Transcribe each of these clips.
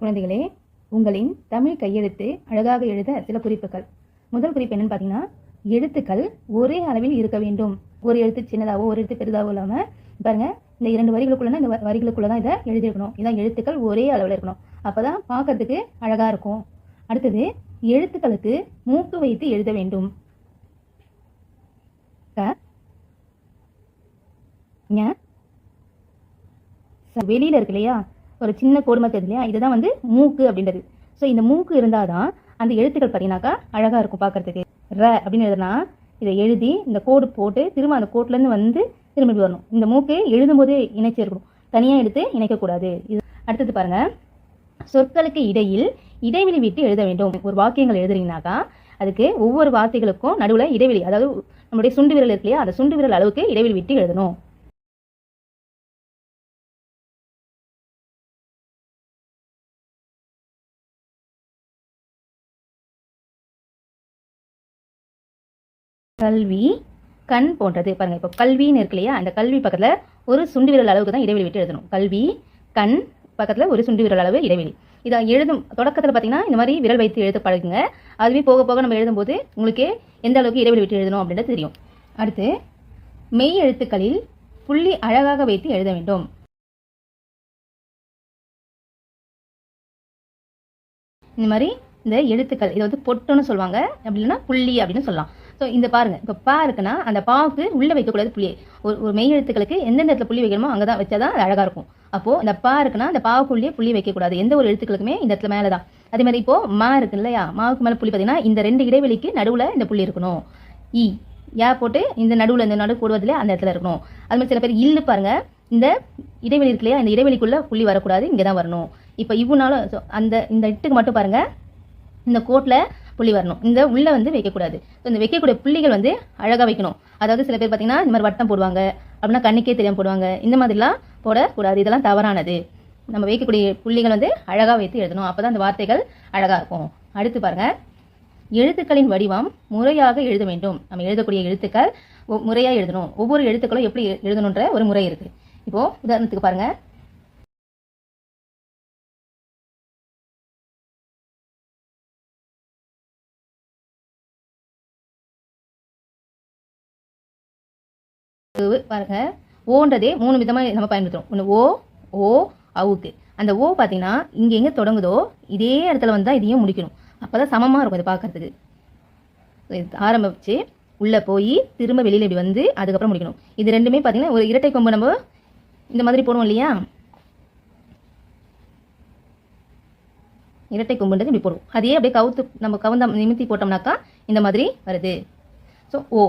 குழந்தைகளே உங்களின் தமிழ் கையெழுத்து அழகாக எழுத சில குறிப்புகள். முதல் குறிப்பு என்னன்னு பார்த்தீங்கன்னா எழுத்துக்கள் ஒரே அளவில் இருக்க வேண்டும். ஒரு எழுத்து சின்னதாவோ ஒரு எழுத்து பெரிதாவோ இல்லாமல் பாருங்க இந்த இரண்டு வரிகளுக்குள்ளனா இந்த வரிகளுக்குள்ள தான் இதை எழுதியிருக்கணும். இதான் எழுத்துக்கள் ஒரே அளவில் இருக்கணும். அப்போ தான் பார்க்கறதுக்கு அழகாக இருக்கும். அடுத்தது எழுத்துக்களுக்கு மூக்கு வைத்து எழுத வேண்டும். வெளியில இருக்கு இல்லையா? ஒரு சின்ன கோடு தெரியுது இல்லையா இதுதான் வந்து மூக்கு அப்படின்றது. ஸோ இந்த மூக்கு இருந்தால் தான் அந்த எழுத்துக்கள் பார்த்தீங்கன்னாக்கா அழகாக இருக்கும் பார்க்கறதுக்கு ர அப்படின்னு எழுதுனா இதை எழுதி இந்த கோடு போட்டு திரும்ப அந்த கோட்லேருந்து வந்து திரும்ப இப்படி வரணும். இந்த மூக்கு எழுதும்போது இணைச்சி இருக்கணும். தனியாக எடுத்து இணைக்கக்கூடாது. இது அடுத்தது பாருங்க. சொற்களுக்கு இடையில் இடைவெளி விட்டு எழுத வேண்டும். ஒரு வாக்கியங்கள் எழுதுறீங்கனாக்கா அதுக்கு ஒவ்வொரு வார்த்தைகளுக்கும் நடுவில் இடைவெளி அதாவது நம்முடைய சுண்டு விரல் இருக்கு இல்லையா? அந்த சுண்டு விரல் அளவுக்கு இடைவெளி விட்டு எழுதணும். கல்வி கண் போன்றது. பாருங்க இப்போ கல்வின்னு இருக்கு இல்லையா? அந்த கல்வி பக்கத்துல ஒரு சுண்டு விரல் அளவுக்கு தான் இடைவெளி விட்டு எழுதணும். கல்வி கண் பக்கத்துல ஒரு சுண்டு விரல் அளவு இடைவெளி. இதை எழுதும் தொடக்கத்தில் பார்த்தீங்கன்னா இந்த மாதிரி விரல் வைத்து எழுத பழகுங்க. அதுவே போக போக நம்ம எழுதும்போது உங்களுக்கு எந்த அளவுக்கு இடைவெளி விட்டு எழுதணும் அப்படின்றது தெரியும். அடுத்து மெய் எழுத்துக்களில் புள்ளி அழகாக வைத்து எழுத வேண்டும். இந்த மாதிரி இந்த எழுத்துக்கள் இதை வந்து பொட்டுன்னு சொல்லுவாங்க. அப்படி இல்லைன்னா புள்ளி அப்படின்னு சொல்லலாம். ஸோ இந்த பாருங்க. இப்போ பா இருக்குன்னா அந்த பாவுக்கு உள்ள வைக்கக்கூடாது புள்ளியை ஒரு ஒரு மெய் எழுத்துக்களுக்கு எந்தெந்த இடத்துல புள்ளி வைக்கணுமோ அங்கே தான் வச்சா தான் அது அழகா இருக்கும். அப்போ அந்த பா இருக்குன்னா அந்த பாவுக்குள்ளேயே புள்ளி வைக்கக்கூடாது. எந்த ஒரு எழுத்துக்களுக்குமே இந்த இடத்துல மேலே தான் அதே மாதிரி இப்போ மா இருக்கு இல்லையா? மாவுக்கு மேலே புள்ளி பார்த்தீங்கன்னா இந்த ரெண்டு இடைவெளிக்கு நடுவில் இந்த புள்ளி இருக்கணும். இ யா போட்டு இந்த நடுவில் இந்த நடு போடுவதில் அந்த இடத்துல இருக்கணும். அது மாதிரி சில பேர் இல்லு பாருங்க. இந்த இடைவெளி இருக்கு இல்லையா? இந்த இடைவெளிக்குள்ள புள்ளி வரக்கூடாது இங்கே தான் வரணும். இப்போ இவ்வளோ அந்த இந்த இட்டுக்கு மட்டும் பாருங்க. இந்த கோட்டில் புள்ளி வரணும். இந்த உள்ள வந்து வைக்கக்கூடாது. ஸோ இந்த வைக்கக்கூடிய புள்ளிகள் வந்து அழகாக வைக்கணும். அதாவது சில பேர் பார்த்தீங்கன்னா இந்த மாதிரி வட்டம் போடுவாங்க. அப்படின்னா கண்ணுக்கே தெரியாம போடுவாங்க. இந்த மாதிரிலாம் போடக்கூடாது. இதெல்லாம் தவறானது. நம்ம வைக்கக்கூடிய புள்ளிகள் வந்து அழகாக வைத்து எழுதணும். அப்போ தான் அந்த வார்த்தைகள் அழகாக இருக்கும். அடுத்து பாருங்க. எழுத்துக்களின் வடிவம் முறையாக எழுத வேண்டும். நம்ம எழுதக்கூடிய எழுத்துக்கள் முறையாக எழுதணும். ஒவ்வொரு எழுத்துக்களும் எப்படி எழுதணுன்ற ஒரு முறை இருக்கு. இப்போ உதாரணத்துக்கு பாருங்க. பாருங்க. ஓன்றதே மூணு விதமாக நம்ம பயன்படுத்துகிறோம் ஒன்று ஓ ஓ அவுக்கு. அந்த ஓ பார்த்தீங்கன்னா இங்கே எங்கே தொடங்குதோ இதே இடத்துல வந்து தான் இதையும் முடிக்கணும். அப்பதான் சமமாக இருக்கும் இதை பார்க்கறதுக்கு இது ஆரம்பிச்சு போய் திரும்ப வெளியில் இப்படி வந்து அதுக்கப்புறம் முடிக்கணும். இது ரெண்டுமே பார்த்தீங்கன்னா ஒரு இரட்டை கொம்பு நம்ம இந்த மாதிரி போடுவோம் இல்லையா? இரட்டை கொம்புன்றது இப்படி போடுவோம். அதையே அப்படியே கவுத்து நம்ம கவுந்த நிமித்தி போட்டோம்னாக்கா இந்த மாதிரி வருது. ஸோ ஓ.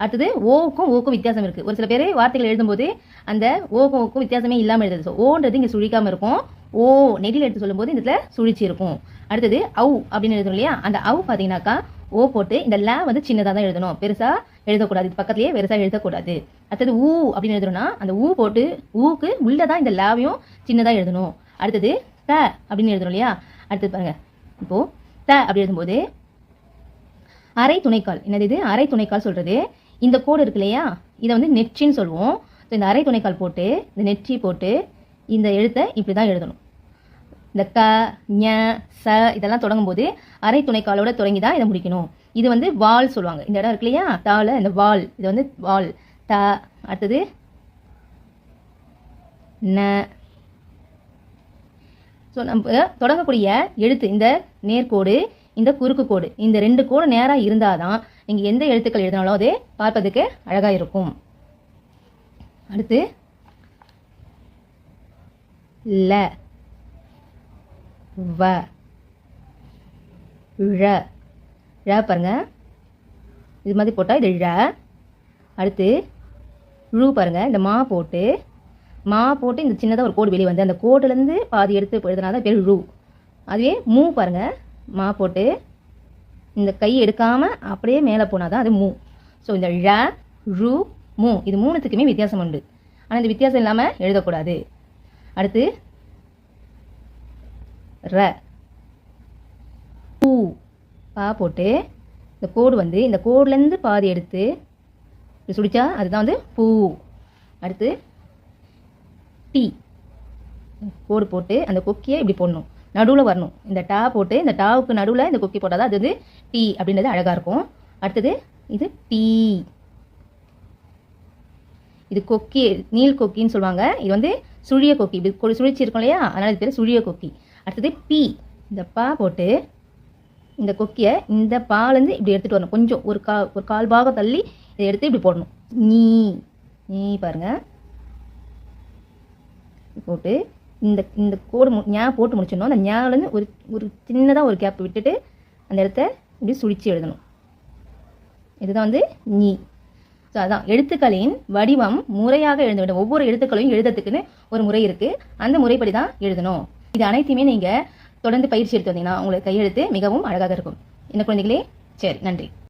அடுத்தது ஓவுக்கும் ஓக்கும் வித்தியாசம் இருக்கு. ஒரு சில பேர் வார்த்தைகள் எழுதும்போது அந்த ஓக்கும் ஓக்கும் வித்தியாசமே இல்லாமல் எழுதுது ஸோ ஓன்றது இங்கே சுழிக்காமல் இருக்கும். ஓ நெடியில் எடுத்து சொல்லும்போது இந்த இடத்துல சுழிச்சு இருக்கும் அடுத்தது அவு அப்படின்னு எழுதணும் இல்லையா? அந்த அவு பார்த்தீங்கன்னாக்கா ஓ போட்டு இந்த ல வந்து சின்னதாக தான் எழுதணும். பெருசாக எழுதக்கூடாது. இது பக்கத்துலேயே பெருசாக எழுதக்கூடாது. அடுத்தது ஊ அப்படின்னு எழுதணும்னா அந்த ஊ போட்டு ஊக்கு உள்ளே தான் இந்த லாவையும் சின்னதாக எழுதணும். அடுத்தது த அப்படின்னு எழுதணும் இல்லையா? அடுத்தது பாருங்க. இப்போது த அப்படி எழுதும்போது அரை துணைக்கால். என்னது இது? அரை துணைக்கால் சொல்கிறது இந்த கோடு இருக்கு இல்லையா? இதை வந்து நெற்றின்னு சொல்லுவோம். ஸோ இந்த அரை துணைக்கால் போட்டு இந்த நெற்றி போட்டு இந்த எழுத்தை இப்படி தான் எழுதணும். இந்த க ஞ ச இதெல்லாம் தொடங்கும் போது அரை துணைக்காலோட தொடங்கி தான் இதை முடிக்கணும். இது வந்து வால் சொல்லுவாங்க. இந்த இடம் இருக்கு இல்லையா? தால இந்த வால். இது வந்து வால். த அடுத்தது ந. ஸோ நம்ம தொடங்கக்கூடிய எழுத்து இந்த நேர்கோடு இந்த குறுக்கு கோடு இந்த ரெண்டு கோடு நேராக இருந்தால் தான் நீங்கள் எந்த எழுத்துக்கள் எழுதினாலும் அது பார்ப்பதுக்கு அழகாக இருக்கும். அடுத்து ல வ ழ. ழ பாருங்க. இது மாதிரி போட்டால் இது ழ. அடுத்து ழு பாருங்க. இந்த மா போட்டு மா போட்டு இந்த சின்னதாக ஒரு கோடு வெளியே வந்து அந்த கோடுலேருந்து பாதி எடுத்து எழுதுனா தான் பேர் ழு. அதுவே மூ பாருங்க. மா போட்டு இந்த கை எடுக்காமல் அப்படியே மேலே போனால் தான் அது மூ. ஸோ இந்த ழ ழு மூ. இது மூணுத்துக்குமே வித்தியாசம் உண்டு. ஆனால் இந்த வித்தியாசம் இல்லாமல் எழுதக்கூடாது. அடுத்து ர. பூ பா போட்டு இந்த கோடு வந்து இந்த கோடுலேருந்து பாதி எடுத்து இப்படி சுடிச்சா? அதுதான் வந்து பூ. அடுத்து டீ. கோடு போட்டு அந்த கொக்கியை இப்படி போடணும். நடுவில் வரணும். இந்த டா போட்டு இந்த டாவுக்கு நடுவில் இந்த கொக்கி போட்டால் தான் அது வந்து டி அப்படின்றது அழகாக இருக்கும். அடுத்தது இது டீ இது கொக்கி நீல் கொக்கின்னு சொல்லுவாங்க. இது வந்து சுழிய கொக்கி. இப்படி சுழிச்சு இருக்கும் இல்லையா? அதனால் இது பேர் சுழிய கொக்கி. அடுத்தது பி இந்த பா போட்டு இந்த கொக்கியை இந்த பாலேருந்து இப்படி எடுத்துகிட்டு வரணும். கொஞ்சம் ஒரு கா ஒரு கால் பாகம் தள்ளி இதை எடுத்து இப்படி போடணும். நீ நீ பாருங்க. போட்டு இந்த இந்த கோடு மு- ஞா போட்டு முடிச்சிடணும். அந்த ஞாலேருந்து ஒரு ஒரு சின்னதாக ஒரு கேப் விட்டுட்டு அந்த இடத்த இப்படி சுழிச்சு எழுதணும். இதுதான் வந்து நீ ஸோ அதான். எழுத்துக்களின் வடிவம் முறையாக எழுத வேண்டும். ஒவ்வொரு எழுத்துக்களையும் எழுதுறதுக்குன்னு ஒரு முறை இருக்குது அந்த முறைப்படி தான் எழுதணும். இது அனைத்தையுமே நீங்கள் தொடர்ந்து பயிற்சி எடுத்து வந்தீங்கன்னா உங்களுக்கு கையெழுத்து மிகவும் அழகாக இருக்கும். என்ன குழந்தைகளே? சரி நன்றி.